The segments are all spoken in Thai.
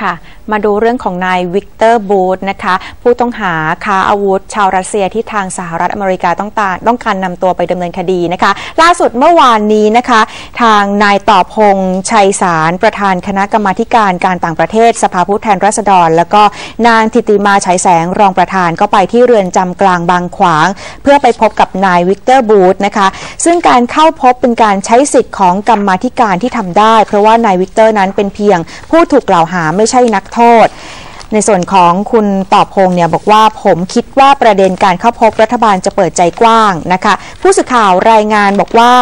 ค่ะ มาดูเรื่องของนายวิกเตอร์บูธนะคะ ผู้ต้องหาค้าอาวุธ ชาวรัสเซียที่ทางสหรัฐอเมริกาต้องตาต้องการนำตัวไปดำเนินคดีนะคะ ล่าสุดเมื่อวานนี้นะคะ ทางนายต่อพงษ์ชัยสารประธานคณะกรรมาการการต่างประเทศสภาผู้แทนราษฎร แล้วก็นางทิติมาฉายแสงรองประธานก็ไปที่เรือนจำกลางบางขวาง เพื่อไปพบกับนายวิกเตอร์บูธนะคะ ซึ่งการเข้าพบเป็นการใช้สิทธิ์ของกรรมาธิการที่ทำได้ เพราะว่านายวิกเตอร์นั้นเป็นเพียงผู้ถูกกล่าวหาไม่ใช่นักโทโทษ ในส่วนของคุณตอบพงษ์เนี่ยบอกว่าผมคิดว่าประเด็นการเข้าพบรัฐบาลจะเปิดใจกว้างนะคะ ผู้สื่อข่าวรายงานบอกว่า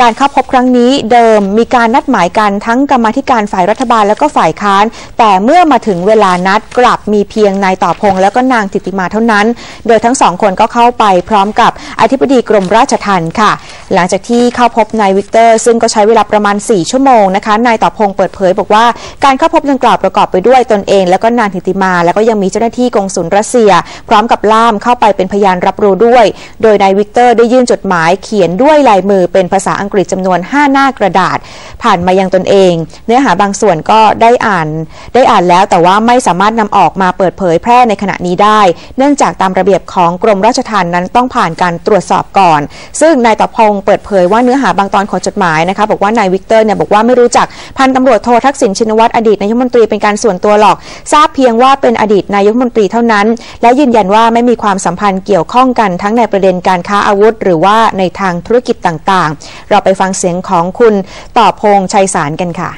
การเข้าพบครั้งนี้เดิมมีการนัดหมายกันทั้งกรรมธิการฝ่ายรัฐบาลแล้วก็ฝ่ายค้าน แต่เมื่อมาถึงเวลานัดกลับมีเพียงนายต่อพงษ์แล้วก็นางติติมาเท่านั้น โดยทั้งสองคนก็เข้าไปพร้อมกับอธิบดีกรมราชทัณฑ์ค่ะ หลังจากที่เข้าพบนายวิกเตอร์ ซึ่งก็ใช้เวลาประมาณ 4 ชั่วโมงนะคะนายต่อพงษ์เปิดเผย บอกว่าการเข้าพบดังกล่าวประกอบไปด้วยตนเอง แล้วก็นางธิติมา แล้วก็ยังมีเจ้าหน้าที่กองสุลรัสเซีย พร้อมกับล่ามเข้าไปเป็นพยานรับรู้ด้วย โดยนายวิกเตอร์ได้ยื่นจดหมายเขียนด้วยลายมือเป็นภาษาอังกฤษจำนวน 5 หน้ากระดาษ ผ่านมายังตนเอง เนื้อหาบางส่วนก็ได้อ่าน ได้อ่านแล้วแต่ว่าไม่สามารถนำออกมาเปิดเผยแพร่ในขณะนี้ได้ เนื่องจากตามระเบียบของกรมราชทัณฑ์นั้นต้องผ่านการตรวจสอบก่อน ซึ่งนายต่อพงษ์เปิดเผยว่าเนื้อหาบางตอนของจดหมายนะคะบอกว่านายวิกเตอร์เนี่ยบอกว่าไม่รู้จักพันตำรวจโททักษิณชินวัตรอดีตนายกมนตรีเป็นการส่วนตัวหรอก ทราบเพียงว่าาเป็นอดีตนายกมนตรีเท่านั้น และยืนยันว่าไม่มีความสัมพันธ์เกี่ยวข้องกันทั้งในประเด็นการค้าอาวุธ หรือว่าในทางธุรกิจต่างๆ เราไปฟังเสียงของคุณต่อพงษ์ชัยสารกันค่ะ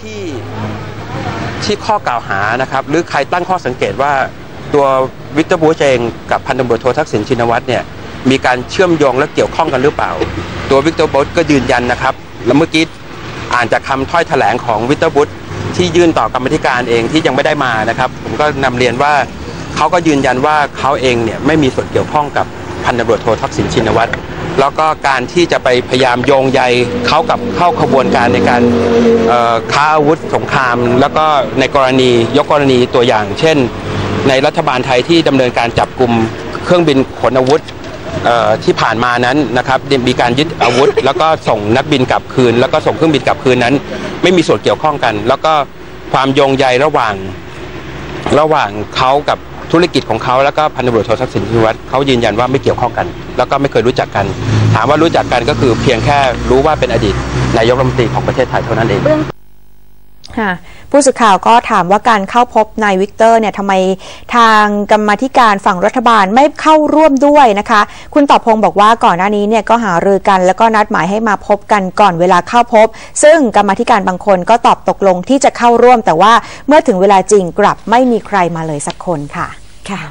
ที่ที่ข้อกล่าวหานะครับ หรือใครตั้งข้อสังเกตว่าตัววิกเตอร์บูชเองกับพันตำรวจโททักษิณชินวัตรเนี่ยมีการเชื่อมโยงและเกี่ยวข้องกันหรือเปล่า ตัววิกเตอร์บูชก็ยืนยันนะครับ แล้วเมื่อกี้อ่านจากคำถ้อยแถลงของวิกเตอร์บูช ที่ยื่นต่อกรรมธิการเองที่ยังไม่ได้มานะครับ ผมก็นำเรียนว่าเขาก็ยืนยันว่าเขาเองเนี่ยไม่มีส่วนเกี่ยวข้องกับพันตำรวจโททักษิณชินวัตรแล้วก็การที่จะไปพยายามโยงใยเขากับเข้าขบวนการในการค้าอาวุธสงคราม แล้วก็ในกรณียกกรณีตัวอย่าง เช่น ในรัฐบาลไทยที่ดำเนินการจับกลุ่มเครื่องบินขนอาวุธ ที่ผ่านมานั้นนะครับมีการยึดอาวุธ แล้วก็ส่งนักบินกลับคืน แล้วก็ส่งเครื่องบินกลับคืนนั้น ไม่มีส่วนเกี่ยวข้องกัน แล้วก็ความโยงใยระหว่างระหว่างเขากับธุรกิจของเขาแล้วก็พันตำรวจโททักษิณชินวัตรเขายืนยันว่าไม่เกี่ยวข้องกัน แล้วก็ไม่เคยรู้จักกัน ถามว่ารู้จักกันก็คือเพียงแค่รู้ว่าเป็นอดีตนายกรัฐมนตรีของประเทศไทยเท่านั้นเอง ผู้สื่อข่าวก็ถามว่าการเข้าพบนายวิกเตอร์เนี่ยทำไมทางกรรมธิการฝั่งรัฐบาลไม่เข้าร่วมด้วยนะคะ คุณต่อพงศ์บอกว่าก่อนหน้านี้เนี่ยก็หารือกัน แล้วก็นัดหมายให้มาพบกันก่อนเวลาเข้าพบ ซึ่งกรรมธิการบางคนก็ตอบตกลงที่จะเข้าร่วม แต่ว่าเมื่อถึงเวลาจริงกลับไม่มีใครมาเลยสักคนค่ะค่ะ